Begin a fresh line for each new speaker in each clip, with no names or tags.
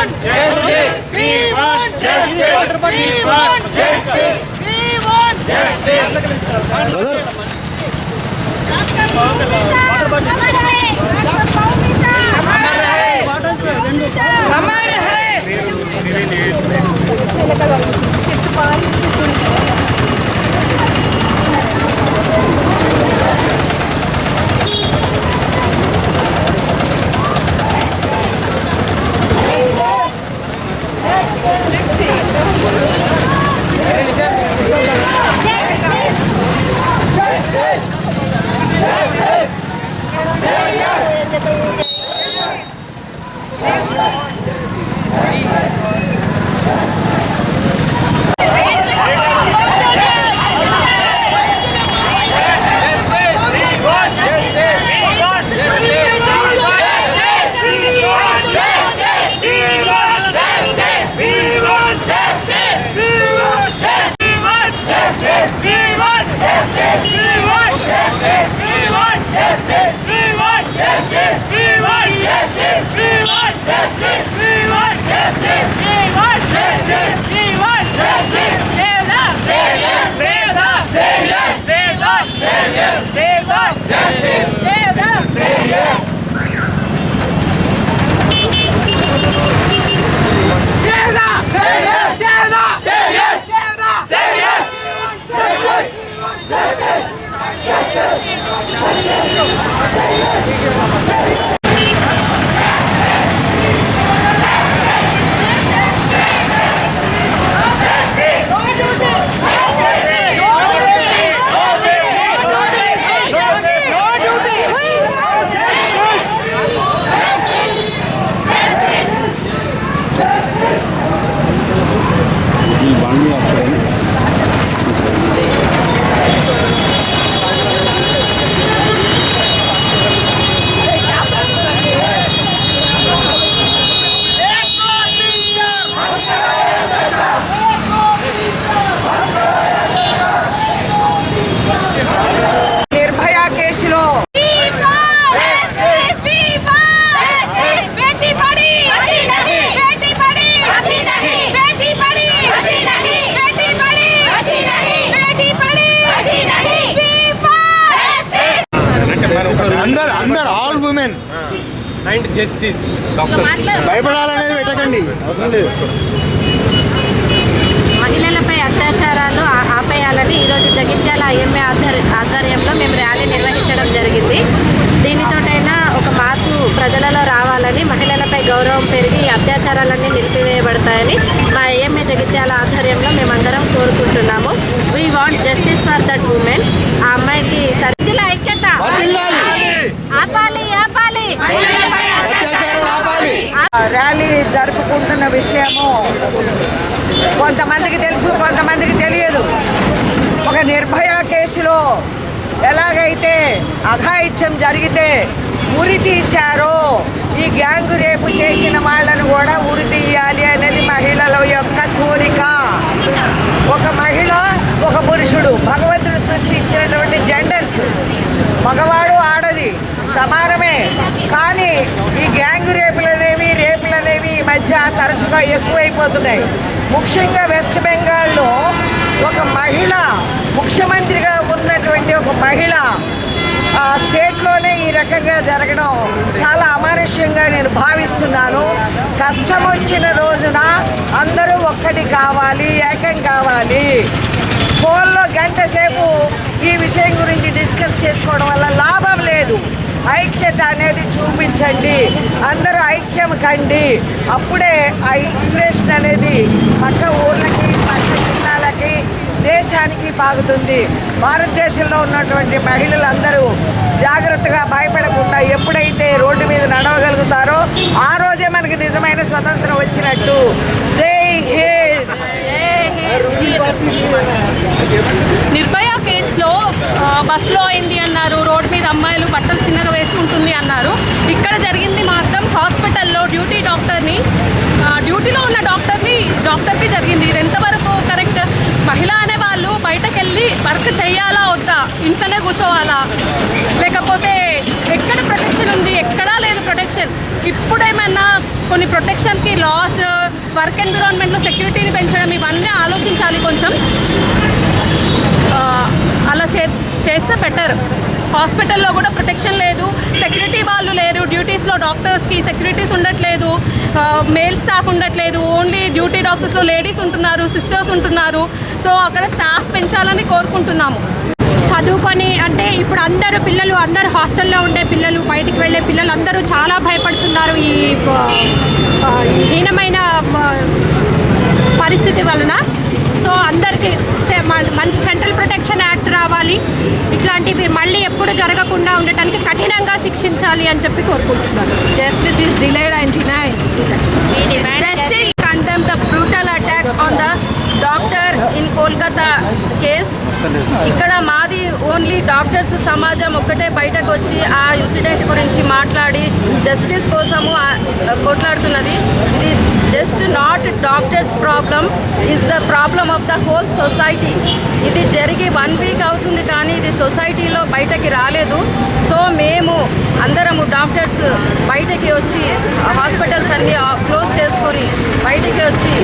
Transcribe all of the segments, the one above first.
want
Justice.
We want
Justice.
We want
Justice.
We want
Justice.
हमारे है
Yeah. Nirbhaya women
and justice
భయపడాలనేది పెట్టకండి. అవసరం లేదు.
మహిళలపై అత్యాచారాలు ఆపేయాలని ఈరోజు జగిత్యాల ఐఎంఏ ఆధ్వర్- ఆధ్వర్యంలో మేము ర్యాలీ నిర్వహించడం జరిగింది. దీనితోటైనా ఒక మార్పు ప్రజలలో రావాలని మహిళలపై గౌరవం పెరిగి ఈ అత్యాచారాలన్నీ నిలిపివేయబడతాయని మా ఐఎంఏ జగిత్యాల ఆధ్వర్యంలో మేమందరం కోరుకుంటున్నాము. We want justice for that women ఆ అమ్మాయికి సరిదిల ఐక్యత ఆపాలి.
ర్యాలీ జరుపుకుంటున్న విషయము కొంతమందికి తెలుసు కొంతమందికి తెలియదు. ఒక నిర్భయ కేసులో ఎలాగైతే అఘాయిత్యం జరిగితే ఉరి తీశారో ఈ గ్యాంగ్ రేపు చేసిన వాళ్ళను కూడా ఉరి తీయాలి అనేది మహిళల యొక్క కోరిక. ఒక మహిళ ఒక పురుషుడు భగవంతుడు సృష్టించినటువంటి జెండర్స్ మగవాడు ఆడది. సమానమే. కానీ ఈ గ్యాంగ్ రేపులు అనేవి రేపులు అనేవి ఈ మధ్య తరచుగా ఎక్కువైపోతున్నాయి. ముఖ్యంగా వెస్ట్ బెంగాల్లో ఒక మహిళ ముఖ్యమంత్రిగా ఉన్నటువంటి ఒక మహిళ ఆ స్టేట్లోనే ఈ రకంగా జరగడం చాలా అమానుష్యంగా నేను భావిస్తున్నాను. కష్టం వచ్చిన రోజున అందరూ ఒక్కటి కావాలి ఏకం కావాలి. ఫోన్లో గంట సేపు ఈ విషయం గురించి డిస్కస్ చేసుకోవడం వల్ల లాభం లేదు. ఐక్యత అనేది చూపించండి. అందరూ ఐక్యం కండి. అప్పుడే ఆ ఇన్స్పిరేషన్ అనేది పక్క ఊర్లకి పక్క జిల్లాలకి దేశానికి పాగుతుంది భారతదేశంలో ఉన్నటువంటి మహిళలందరూ జాగ్రత్తగా భయపడకుండా ఎప్పుడైతే రోడ్డు మీద నడవగలుగుతారో ఆ రోజే మనకి నిజమైన స్వతంత్రం వచ్చినట్టు. జై
నిర్భయ కేసులో బస్సులో అయింది అన్నారు. రోడ్ మీద అమ్మాయిలు బట్టలు చిన్నగా వేసుకుంటుంది అన్నారు. ఇక్కడ జరిగింది మాత్రం హాస్పిటల్లో డ్యూటీ డాక్టర్ని డ్యూటీలో ఉన్న డాక్టర్ని డాక్టర్కి జరిగింది. ఇది ఎంతవరకు కరెక్ట్? మహిళ అనే వాళ్ళు బయటకు వెళ్ళి వర్క్ చేయాలా వద్దా? ఇంట్లోనే కూర్చోవాలా? లేకపోతే ఎక్కడ ప్రొటెక్షన్ ఉంది? ఎక్కడా లేదు ప్రొటెక్షన్. ఇప్పుడేమన్నా కొన్ని ప్రొటెక్షన్కి లాస్ వర్క్ ఎన్విరాన్మెంట్లో సెక్యూరిటీని పెంచడం ఇవన్నీ ఆలోచించాలి కొంచెం. అలా చే చేస్తే బెటర్ హాస్పిటల్లో కూడా ప్రొటెక్షన్ లేదు. సెక్యూరిటీ వాళ్ళు లేరు. డ్యూటీస్లో డాక్టర్స్కి సెక్యూరిటీస్ ఉండట్లేదు. మేల్ స్టాఫ్ ఉండట్లేదు. ఓన్లీ డ్యూటీ డాక్టర్స్లో లేడీస్ ఉంటున్నారు సిస్టర్స్ ఉంటున్నారు. సో అక్కడ స్టాఫ్ పెంచాలని కోరుకుంటున్నాము.
చదువుకొని అంటే ఇప్పుడు అందరూ పిల్లలు అందరు హాస్టల్లో ఉండే పిల్లలు బయటికి వెళ్ళే పిల్లలు అందరూ చాలా భయపడుతున్నారు ఈ హీనమైన పరిస్థితి వలన సో అందరికీ మంచి సెంట్రల్ ప్రొటెక్షన్ యాక్ట్ రావాలి ఇట్లాంటివి మళ్ళీ ఎప్పుడు జరగకుండా ఉండటానికి కఠినంగా శిక్షించాలి అని చెప్పి కోరుకుంటున్నాను
delayed and denied.
Justice condemn the brutal attack on the doctor in Kolkata case. ఇక్కడ మాది ఓన్లీ డాక్టర్స్ సమాజం ఒక్కటే బయటకు వచ్చి ఆ ఇన్సిడెంట్ గురించి మాట్లాడి జస్టిస్ కోసము కొట్లాడుతున్నది. ఇది just not doctors problem is the problem of the whole society. ఇది జరిగి వన్ వీక్ అవుతుంది కానీ ఇది సొసైటీలో బయటకి రాలేదు. సో మేము అందరము డాక్టర్స్ బయటకి వచ్చి హాస్పిటల్స్ అన్ని క్లోజ్ చేసుకొని బయటికి వచ్చి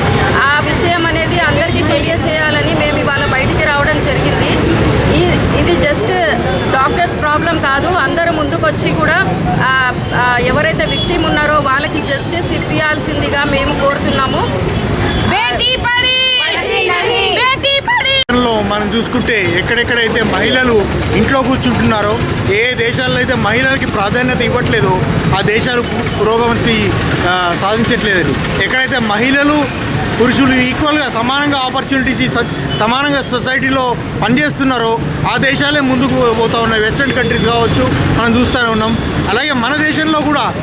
ఆ విషయం అనేది అందరికీ తెలియచేయాలని మేము ఇవాళ బయటికి రావడం జరిగింది ఈ ఇది జస్ట్ డాక్టర్స్ ప్రాబ్లం కాదు ముందుకొచ్చి కూడా ఎవరైతే విక్టిమ్ ఉన్నారో వాళ్ళకి జస్టిస్ ఇప్పించాల్సిందిగా మేము కోరుతున్నాము.
మనం చూసుకుంటే ఎక్కడెక్కడైతే మహిళలు ఇంట్లో కూర్చుంటున్నారో ఏ దేశాల్లో అయితే మహిళలకి ప్రాధాన్యత ఇవ్వట్లేదో ఆ దేశాలు పు- పురోగతి ఆ, సాధించట్లేదు ఎక్కడైతే మహిళలు పురుషులు ఈక్వల్గా సమానంగా ఆపర్చునిటీస్ స- సమానంగా సొసైటీలో పనిచేస్తున్నారో. ఆ దేశాలే ముందుకు పోతూ ఉన్నాయి. వెస్ట్రన్ కంట్రీస్ కావచ్చు మనం చూస్తూనే ఉన్నాం. అలాగే మన దేశంలో కూడా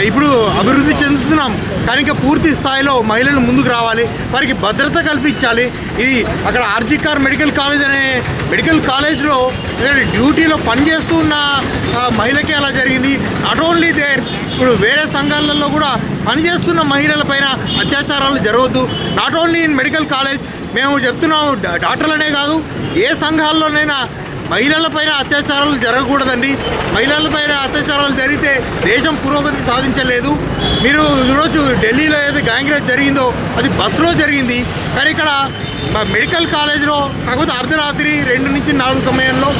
ఇప్పుడు అభివృద్ధి చెందుతున్నాం. కనుక పూర్తి స్థాయిలో మహిళలు ముందుకు రావాలి. వారికి భద్రత కల్పించాలి. ఇది అక్కడ ఆర్జికార్ మెడికల్ కాలేజ్ అనే మెడికల్ కాలేజ్లో డ్యూటీలో పనిచేస్తున్న మహిళకే మహిళకి అలా జరిగింది. నాట్ ఓన్లీ దేర్ ఇప్పుడు వేరే సంఘాలలో కూడా పనిచేస్తున్న మహిళలపైన అత్యాచారాలు జరగవద్దు not only in medical college మేము చెప్తున్నాం డాక్టర్లనే కాదు ఏ సంఘాల్లోనైనా మహిళలపైన అత్యాచారాలు జరగకూడదండి. మహిళలపైన అత్యాచారాలు జరిగితే దేశం పురోగతి సాధించలేదు. మీరు ఈరోజు ఢిల్లీలో ఏదైతే గ్యాంగ్ జరిగిందో అది బస్సులో జరిగింది. కానీ ఇక్కడ మా మెడికల్ కాలేజ్లో కాకపోతే అర్ధరాత్రి రెండు నుంచి నాలుగు సమయంలో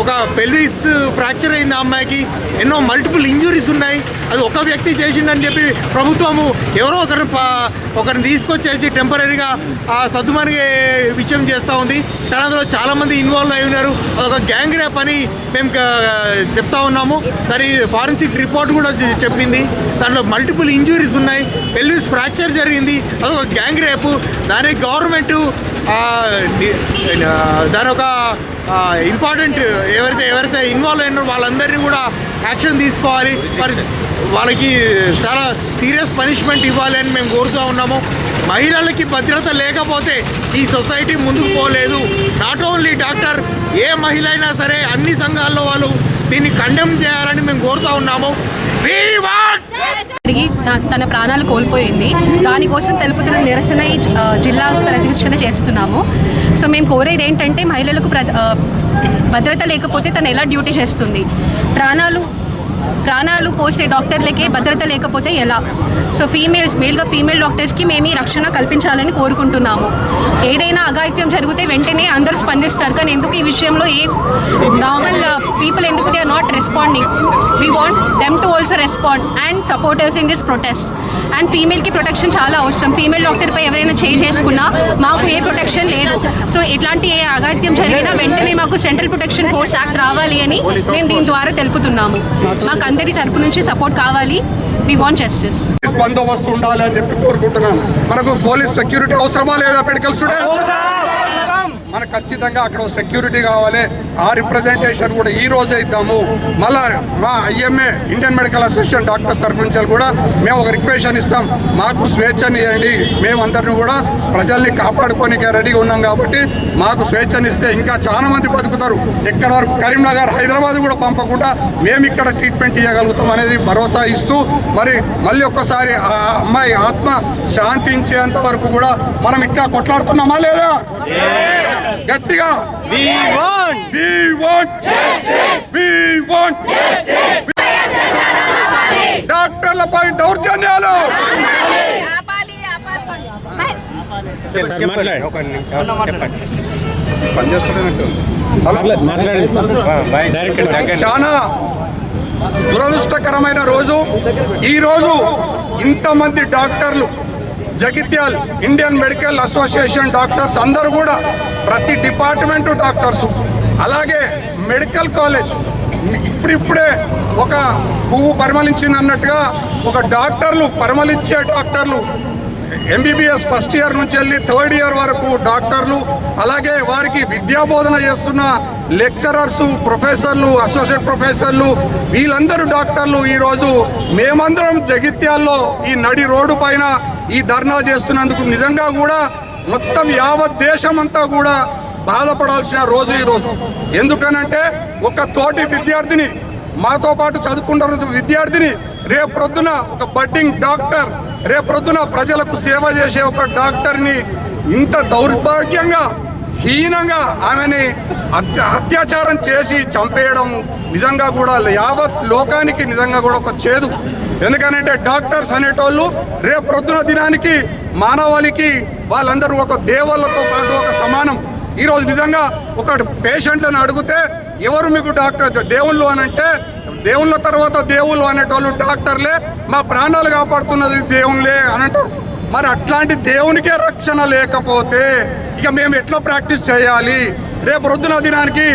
ఒక పెల్విస్ ఫ్రాక్చర్ అయింది ఆ అమ్మాయికి. ఎన్నో మల్టిపుల్ ఇంజురీస్ ఉన్నాయి. అది ఒక వ్యక్తి చేసిండని చెప్పి ప్రభుత్వము ఎవరో ఒకరిని ఒకరిని తీసుకొచ్చేసి టెంపరీగా ఆ సర్దుమరిగే విషయం చేస్తూ ఉంది. కానీ అందులో చాలామంది ఇన్వాల్వ్ అయి ఉన్నారు. అదొక గ్యాంగ్ రేప్ అని మేము చెప్తా ఉన్నాము. దాని ఫారెన్సిక్ రిపోర్ట్ కూడా చెప్పింది. దాంట్లో మల్టిపుల్ ఇంజురీస్ ఉన్నాయి. పెల్విస్ ఫ్రాక్చర్ జరిగింది. అదొక గ్యాంగ్ రేపు దానికి గవర్నమెంట్ దాని ఒక ఇంపార్టెంట్ ఎవరైతే ఎవరైతే ఇన్వాల్వ్ అయినారో వాళ్ళందరినీ కూడా యాక్షన్ తీసుకోవాలి. మరి వాళ్ళకి చాలా సీరియస్ పనిష్మెంట్ ఇవ్వాలి అని మేము కోరుతూ ఉన్నాము. మహిళలకి భద్రత లేకపోతే ఈ సొసైటీ ముందుకు పోలేదు. నాట్ ఓన్లీ డాక్టర్ ఏ మహిళ అయినా సరే అన్ని సంఘాల్లో వాళ్ళు దీన్ని కండెమ్ చేయాలని మేము కోరుతూ ఉన్నాము. We
జరిగి తన ప్రాణాలు కోల్పోయింది. దానికోసం తెలుపుతున్న నిరసన ఈ జిల్లా ప్రదర్శన చేస్తున్నాము. సో మేము కోరేది ఏంటంటే మహిళలకు ప్ర భద్రత లేకపోతే తను ఎలా డ్యూటీ చేస్తుంది? ప్రాణాలు ప్రాణాలు పోసే డాక్టర్లకే భద్రత లేకపోతే ఎలా? సో ఫీమేల్స్ మేల్గా ఫీమేల్ డాక్టర్స్కి మేము ఈ రక్షణ కల్పించాలని కోరుకుంటున్నాము. ఏదైనా అఘాయిత్యం జరిగితే వెంటనే అందరూ స్పందిస్తారు. కానీ ఎందుకు ఈ విషయంలో ఏ నార్మల్ uh, పీపుల్ ఎందుకు they are not responding? We want them to also respond and supporters in this protest and ఫీమేల్కి protection చాలా అవసరం. ఫీమేల్ డాక్టర్పై ఎవరైనా చేయి చేసుకున్నా మాకు ఏ ప్రొటెక్షన్ లేదు. సో ఇట్లాంటి ఏ అఘాయిత్యం జరిగినా వెంటనే మాకు సెంట్రల్ ప్రొటెక్షన్ ఫోర్స్ యాక్ట్ రావాలి అని మేము దీని ద్వారా తెలుపుతున్నాము. మాకు అందరి తరపు నుంచి సపోర్ట్ కావాలి. వీ వాంట్ జస్టిస్
పోలీస్ బందోబస్తు ఉండాలి అని చెప్పి కోరుకుంటున్నాం మనకు పోలీస్ సెక్యూరిటీ అవసరమా లేదా మెడికల్ స్టూడెంట్స్ మనకు ఖచ్చితంగా అక్కడ సెక్యూరిటీ కావాలి. ఆ రిప్రజెంటేషన్ కూడా ఈ రోజే ఇద్దాము. మళ్ళా మా IMA Indian Medical Association doctors తరఫు నుంచి కూడా మేము ఒక రిక్వెషన్ ఇస్తాం. మాకు స్వేచ్ఛని ఇవ్వండి. మేమందరిని కూడా ప్రజల్ని కాపాడుకోనికే రెడీగా ఉన్నాం కాబట్టి మాకు స్వేచ్ఛనిస్తే ఇంకా చాలా మంది బతుకుతారు. ఎక్కడ వరకు? కరీంనగర్ హైదరాబాద్ కూడా పంపకుండా మేము ఇక్కడ ట్రీట్మెంట్ ఇవ్వగలుగుతాం అనేది భరోసా ఇస్తూ మరి మళ్ళీ ఒక్కసారి ఆ అమ్మాయి ఆత్మ శాంతించేంత వరకు కూడా మనం ఇట్లా కొట్లాడుతున్నామా లేదా? గట్టిగా.
We want.
We want. We want. డాక్టర్లపై దౌర్జన్యాలు. చాలా దురదృష్టకరమైన రోజు. ఈ రోజు ఇంతమంది డాక్టర్లు Jagtial Indian Medical Association doctors అందరూ కూడా ప్రతి డిపార్ట్మెంటు డాక్టర్స్ అలాగే మెడికల్ కాలేజ్. ఇప్పుడిప్పుడే ఒక పువ్వు పరిమళించింది అన్నట్టుగా ఒక డాక్టర్లు పరిమళించే డాక్టర్లు ఎంబీబీఎస్ ఫస్ట్ ఇయర్ నుంచి వెళ్ళి థర్డ్ ఇయర్ వరకు డాక్టర్లు అలాగే వారికి విద్యాబోధన చేస్తున్న లెక్చరర్స్ ప్రొఫెసర్లు అసోసియేట్ ప్రొఫెసర్లు వీళ్ళందరూ డాక్టర్లు. ఈరోజు మేమందరం జగిత్యాల్లో ఈ నడి రోడ్డు పైన ఈ ధర్నా చేస్తున్నందుకు నిజంగా కూడా మొత్తం యావత్ దేశమంతా కూడా బాధపడాల్సిన రోజు ఈరోజు. ఎందుకనంటే ఒక తోటి విద్యార్థిని మాతో పాటు చదువుకుంటున్న విద్యార్థిని రేపు ప్రొద్దున ఒక బడ్డింగ్ డాక్టర్ రేపొద్దున ప్రజలకు సేవ చేసే ఒక డాక్టర్ని ఇంత దౌర్భాగ్యంగా హీనంగా ఆమెని అత్య అత్యాచారం చేసి చంపేయడం నిజంగా కూడా యావత్ లోకానికి నిజంగా కూడా ఒక చేదు. ఎందుకనంటే డాక్టర్స్ అనేటోళ్ళు రేపు ప్రొద్దున దినానికి మానవాళికి వాళ్ళందరూ ఒక దేవుళ్ళతో పాటు ఒక సమానం. ఈరోజు నిజంగా ఒక పేషెంట్లను అడిగితే ఎవరు మీకు డాక్టర్? దేవుళ్ళు అని అంటే దేవుళ్ళ తర్వాత దేవుళ్ళు అనేటోళ్ళు డాక్టర్లే మా ప్రాణాలు కాపాడుతున్నది దేవుళ్ళే అని అంటారు. మరి అట్లాంటి దేవునికే రక్షణ లేకపోతే ఇక మేము ఎట్లా ప్రాక్టీస్ చేయాలి? రేపు రొద్దున దినానికి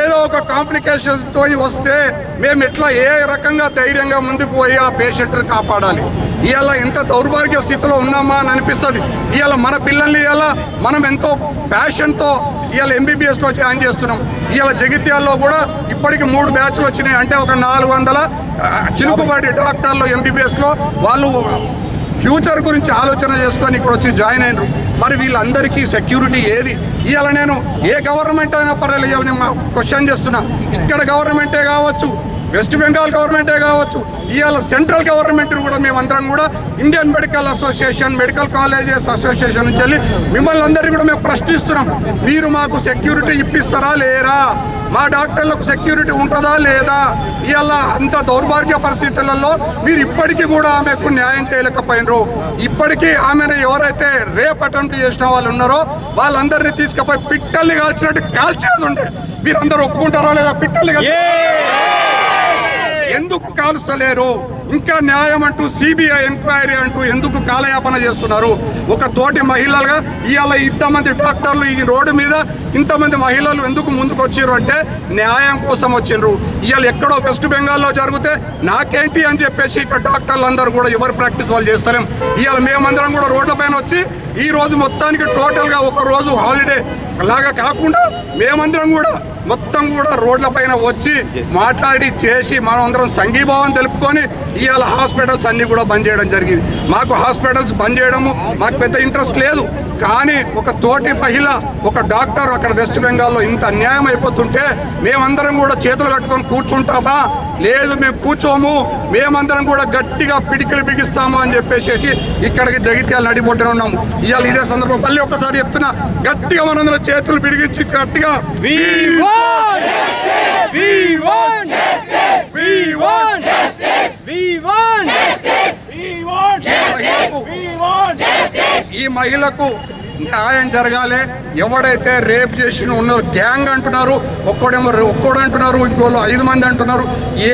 ఏదో ఒక కాంప్లికేషన్స్తో వస్తే మేము ఎట్లా ఏ రకంగా ధైర్యంగా ముందుకు పోయి ఆ పేషెంట్ని కాపాడాలి. ఇవాళ ఎంత దౌర్భాగ్య స్థితిలో ఉన్నామా అని అనిపిస్తుంది. ఇవాళ మన పిల్లల్ని ఇవాళ మనం ఎంతో ప్యాషన్తో ఇవాళ ఎంబీబీఎస్లో జాయిన్ చేస్తున్నాం. ఇవాళ జగిత్యాల్లో కూడా ఇప్పటికి మూడు బ్యాచ్లు వచ్చినాయి. అంటే ఒక నాలుగు వందల చిలుకుబడి డాక్టర్లు ఎంబీబీఎస్లో వాళ్ళు ఫ్యూచర్ గురించి ఆలోచన చేసుకొని ఇక్కడ వచ్చి జాయిన్ అయినరు. మరి వీళ్ళందరికీ సెక్యూరిటీ ఏది? ఇవాళ నేను ఏ గవర్నమెంట్ అయినా పర్లేదు ఇవాళ నేను క్వశ్చన్ చేస్తున్నా. ఇక్కడ గవర్నమెంటే కావచ్చు వెస్ట్ బెంగాల్ గవర్నమెంటే కావచ్చు ఇవాళ సెంట్రల్ గవర్నమెంట్ కూడా మేమందరం కూడా Indian Medical Association medical colleges association నుంచి వెళ్ళి మిమ్మల్ని అందరినీ కూడా మేము ప్రశ్నిస్తున్నాం. మీరు మాకు సెక్యూరిటీ ఇప్పిస్తారా లేరా మా డాక్టర్లకు సెక్యూరిటీ ఉంటుందా లేదా? ఇవాళ అంత దౌర్భాగ్య పరిస్థితులలో మీరు ఇప్పటికీ కూడా ఆమెకు న్యాయం చేయలేకపోయినరు. ఇప్పటికీ ఆమెను ఎవరైతే రేప్ అటెంప్ట్ చేసిన వాళ్ళు ఉన్నారో వాళ్ళందరినీ తీసుకుపోయి పిట్టల్ని కాల్చినట్టు కాల్చేది ఉండే. మీరు అందరూ ఒప్పుకుంటారా లేదా? పిట్టల్ని కాల్చి- ఎందుకు కాలుస్తలేరు? ఇంకా న్యాయం అంటూ సిబిఐ ఎంక్వైరీ అంటూ ఎందుకు కాలయాపన చేస్తున్నారు? ఒక తోటి మహిళలుగా ఇవాళ ఇంతమంది డాక్టర్లు ఈ రోడ్డు మీద ఇంతమంది మహిళలు ఎందుకు ముందుకు వచ్చారు అంటే న్యాయం కోసం వచ్చిండ్రు ఇవాళ ఎక్కడో వెస్ట్ బెంగాల్లో జరిగితే నాకేంటి అని చెప్పేసి ఇక్కడ డాక్టర్లు అందరూ కూడా ఎవరు ప్రాక్టీస్ వాళ్ళు చేస్తారేం ఇవాళ మేమందరం కూడా రోడ్లపైన వచ్చి ఈ రోజు మొత్తానికి టోటల్గా ఒక రోజు హాలిడే లాగా కాకుండా మేమందరం కూడా మొత్తం కూడా రోడ్ల పైన వచ్చి మాట్లాడి చేసి మనం అందరం సంఘీభావం తెలుపుకొని ఇవాళ హాస్పిటల్స్ అన్నీ కూడా బంద్ చేయడం జరిగింది. మాకు హాస్పిటల్స్ బంద్ చేయడము మాకు పెద్ద ఇంట్రెస్ట్ లేదు. కానీ ఒక తోటి మహిళ ఒక డాక్టర్ అక్కడ వెస్ట్ బెంగాల్లో ఇంత అన్యాయం అయిపోతుంటే మేమందరం కూడా చేతులు కట్టుకొని కూర్చుంటామా? లేదు మేము కూర్చోము. మేమందరం కూడా గట్టిగా పిడికిలు బిగిస్తాము అని చెప్పేసి ఇక్కడికి జగిత్యాల నడిబొడ్డున ఉన్నాము. ఇవాళ ఇదే సందర్భం. మళ్ళీ ఒకసారి చెప్తున్నా గట్టిగా మనందరం చేతులు బిడిగించి గట్టిగా
We want We want We want
ఈ మహిళకు న్యాయం జరగాలి. ఎవడైతే రేప్ చేసిన ఉన్నారు గ్యాంగ్ అంటున్నారు ఒక్కడేమో ఒక్కడు అంటున్నారు ఇంకోళ్ళు ఐదు మంది అంటున్నారు.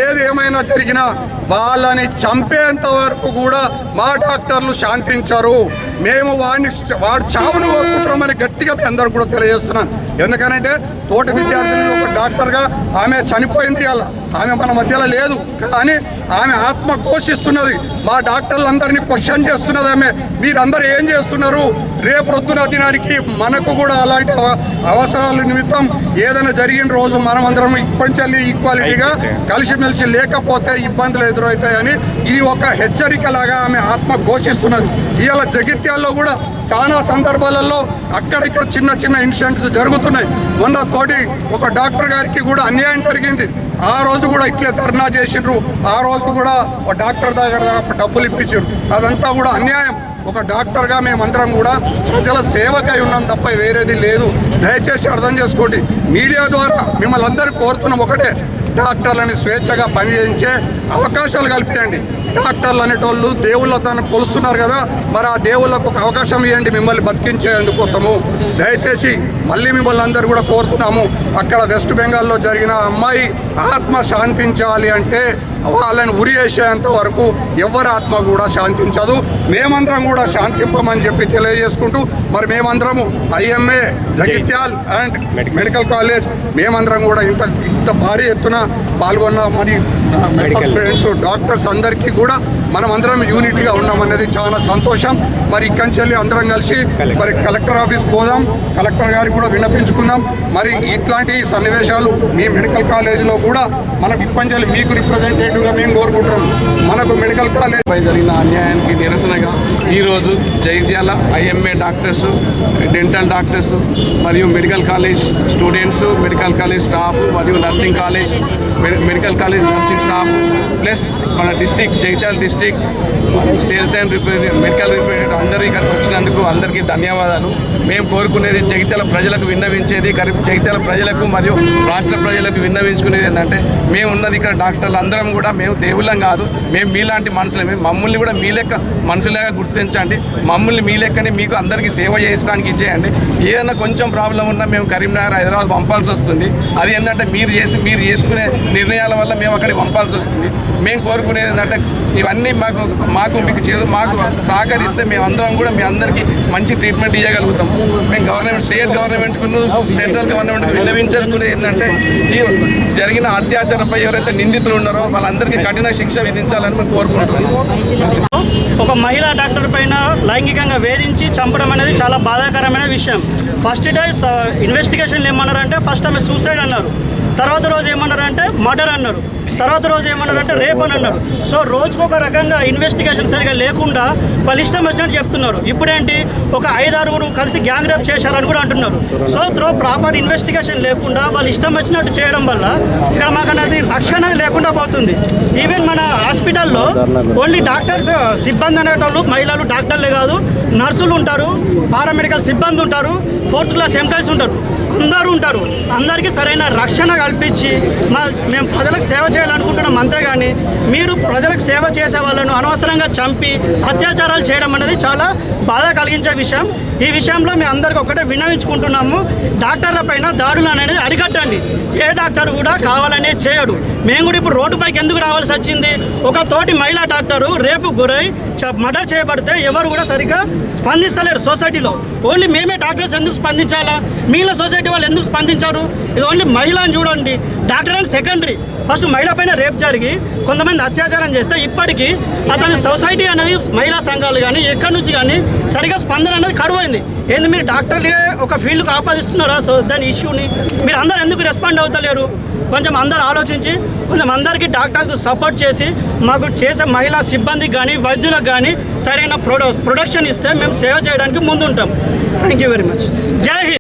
ఏది ఏమైనా జరిగినా వాళ్ళని చంపేంత వరకు కూడా మా డాక్టర్లు శాంతించారు. మేము వాడిని వాడు చావును కోరుకుంటున్నామని గట్టిగా మీ అందరూ కూడా తెలియజేస్తున్నాను. ఎందుకనంటే తోటి విద్యార్థులను ఒక డాక్టర్గా ఆమె చనిపోయింది అలా. ఆమె మన మధ్యలో లేదు. కానీ ఆమె ఆత్మ ఘోషిస్తున్నది. మా డాక్టర్లందరినీ క్వశ్చన్ చేస్తున్నది ఆమె. మీరందరూ ఏం చేస్తున్నారు? రేపు రొద్దున దినానికి మనకు కూడా అలాంటి అవ- అవసరాల నిమిత్తం ఏదైనా జరిగిన రోజు మనం అందరం ఇప్పటి ఈక్వాలిటీగా కలిసిమెలిసి లేకపోతే ఇబ్బందులు ఎదురవుతాయని ఇది ఒక హెచ్చరిక లాగా ఆమె ఆత్మ ఘోషిస్తున్నది. ఇవాళ రాజకీయాల్లో కూడా చాలా సందర్భాలలో అక్కడిక్కడ చిన్న చిన్న ఇన్సిడెంట్స్ జరుగుతున్నాయి. మొన్న తోటి ఒక డాక్టర్ గారికి కూడా అన్యాయం జరిగింది. ఆ రోజు కూడా ఇట్లే ధర్నా చేసిండ్రు. ఆ రోజు కూడా ఒక డాక్టర్ దగ్గర డబ్బులు ఇప్పించారు అదంతా కూడా అన్యాయం. ఒక డాక్టర్గా మేమందరం కూడా ప్రజల సేవకై ఉన్నాం తప్ప వేరేది లేదు. దయచేసి అర్థం చేసుకోండి. మీడియా ద్వారా మిమ్మల్ని అందరూ కోరుతున్నాం ఒకటే. డాక్టర్లని స్వేచ్ఛగా పనిచేయించే అవకాశాలు కల్పించండి. డాక్టర్లు అనేటోళ్ళు దేవుళ్ళతో కొలుస్తున్నారు కదా మరి ఆ దేవుళ్ళకు ఒక అవకాశం ఇవ్వండి మిమ్మల్ని బతికించేందుకోసము. దయచేసి మళ్ళీ మిమ్మల్ని అందరూ కూడా కోరుతున్నాము. అక్కడ వెస్ట్ బెంగాల్లో జరిగిన అమ్మాయి ఆత్మ శాంతించాలి అంటే వాళ్ళని ఉరి వేసేంత వరకు ఎవరి ఆత్మ కూడా శాంతించదు. మేమందరం కూడా శాంతింపమని చెప్పి తెలియజేసుకుంటూ మరి మేమందరము IMA Jagtial and medical. College మేమందరం కూడా ఇంత ఇంత భారీ ఎత్తున పాల్గొన్న. మరి మెడికల్. స్టూడెంట్స్ డాక్టర్స్ అందరికీ కూడా మనం అందరం యూనిట్గా ఉన్నామనేది చాలా సంతోషం. మరి ఇక్కడి నుంచి వెళ్ళి అందరం కలిసి మరి కలెక్టర్ ఆఫీస్ పోదాం. కలెక్టర్ గారికి కూడా విన్నపించుకుందాం. మరి ఇట్లాంటి సన్నివేశాలు మీ మెడికల్ కాలేజీలో కూడా మనం ఇప్పటి మీకు రిప్రజెంటేటివ్గా మేము కోరుకుంటున్నాం. మనకు మెడికల్ కాలేజ్
పై జరిగిన అన్యాయానికి నిరసనగా ఈరోజు Jagtial IMA doctors dental doctors మరియు medical college students medical college staff మరియు nursing college medical college nursing staff plus మన district Jagtial district sales and repair medical repair అందరూ ఇక్కడికి వచ్చినందుకు అందరికీ ధన్యవాదాలు. మేము కోరుకునేది జగిత్యాల ప్రజలకు విన్నవించేది జగిత్యాల ప్రజలకు మరియు రాష్ట్ర ప్రజలకు విన్నవించుకునేది ఏంటంటే మేము ఉన్నది ఇక్కడ డాక్టర్లు అందరం కూడా మేము దేవుళ్ళం కాదు. మేము మీలాంటి మనుషులమే మమ్మల్ని కూడా మీ లెక్క మనుషులుగా గుర్తించండి. మమ్మల్ని మీ లెక్కనే మీకు అందరికీ సేవ చేయడానికి ఇచ్చేయండి. ఏదైనా కొంచెం ప్రాబ్లం ఉన్నా మేము కరీంనగర్ హైదరాబాద్ పంపాల్సి వస్తుంది. అది ఏంటంటే మీరు చేసి మీరు చేసుకునే నిర్ణయాల వల్ల మేము అక్కడికి పంపాల్సి వస్తుంది. మేము కోరుకునేది ఏంటంటే ఇవన్నీ మాకు మాకు మీకు చేదు మాకు సహకరిస్తే మేము అందరం కూడా మీ అందరికీ మంచి ట్రీట్మెంట్ ఇవ్వగలుగుతాం మేము గవర్నమెంట్ స్టేట్ గవర్నమెంట్కు సెంట్రల్ గవర్నమెంట్కు విన్నవించేది ఏంటంటే ఈ జరిగిన అత్యాచారంపై ఎవరైతే నిందితులు ఉన్నారో వాళ్ళందరికీ కఠిన శిక్ష విధించాలని మేము కోరుకుంటున్నాం.
ఒక మహిళా డాక్టర్ పైన లైంగికంగా వేధించి చంపడం అనేది చాలా బాధాకరమైన విషయం. ఫస్ట్ డే ఇన్వెస్టిగేషన్ ఏమన్నారంటే ఫస్ట్ ఆమె సూసైడ్ అన్నారు. తర్వాత రోజు ఏమన్నారంటే మర్డర్ అన్నారు. తర్వాత రోజు ఏమన్నారంటే రేపు అని అన్నారు సో రోజుకు ఒక రకంగా ఇన్వెస్టిగేషన్ సరిగా లేకుండా వాళ్ళు ఇష్టం వచ్చినట్టు చెప్తున్నారు. ఇప్పుడేంటి? ఒక ఐదారుగురు కలిసి గ్యాంగ్ రేప్ చేశారని కూడా అంటున్నారు. సో త్రో ప్రాపర్ ఇన్వెస్టిగేషన్ లేకుండా వాళ్ళు ఇష్టం వచ్చినట్టు చేయడం వల్ల ఇక్కడ మాకు అనేది రక్షణ లేకుండా పోతుంది. ఈవెన్ మన హాస్పిటల్లో ఓన్లీ డాక్టర్స్ సిబ్బంది అనేటోళ్ళు మహిళలు డాక్టర్లే కాదు నర్సులు ఉంటారు పారామెడికల్ సిబ్బంది ఉంటారు ఫోర్త్ క్లాస్ ఎంప్లాయీస్ ఉంటారు. అందరూ ఉంటారు. అందరికీ సరైన రక్షణ కల్పించి మా మేము ప్రజలకు సేవ చేయాలనుకుంటున్నాం అంతేగాని మీరు ప్రజలకు సేవ చేసే వాళ్ళను అనవసరంగా చంపి అత్యాచారాలు చేయడం అనేది చాలా బాధ కలిగించే విషయం. ఈ విషయంలో మేము అందరికి ఒకటే విన్నవించుకుంటున్నాము. డాక్టర్ల పైన దాడులు అనేది అరికట్టండి. ఏ డాక్టర్ కూడా కావాలనే చేయడు. మేము కూడా ఇప్పుడు రోడ్డుపైకి ఎందుకు రావాల్సి వచ్చింది? ఒక తోటి మహిళా డాక్టరు రేపు గురై మర్డర్ చేయబడితే ఎవరు కూడా సరిగ్గా స్పందిస్తలేరు సొసైటీలో. ఓన్లీ మేమే డాక్టర్స్ ఎందుకు స్పందించాలా? మిగిలిన సొసైటీ వాళ్ళు ఎందుకు స్పందించారు? ఇది ఓన్లీ మహిళని చూడండి. Doctor and secondary. ఫస్ట్ మహిళ పైన రేప్ జరిగి కొంతమంది అత్యాచారం చేస్తే ఇప్పటికీ అతని సొసైటీ అనేది మహిళా సంఘాలు కానీ ఎక్కడి నుంచి కానీ సరిగా స్పందన అనేది కరువైంది. ఏంది మీరు డాక్టర్లే ఒక ఫీల్డ్కి ఆపాదిస్తున్నారా? సో దాని ఇష్యూని మీరు అందరు ఎందుకు రెస్పాండ్ అవుతలేరు? కొంచెం అందరు ఆలోచించి కొంచెం అందరికీ డాక్టర్కి సపోర్ట్ చేసి మాకు చేసే మహిళా సిబ్బందికి కానీ వైద్యులకు కానీ సరైన ప్రొడక్షన్ ఇస్తే మేము సేవ చేయడానికి ముందుంటాం. Thank you very much Jai Hind.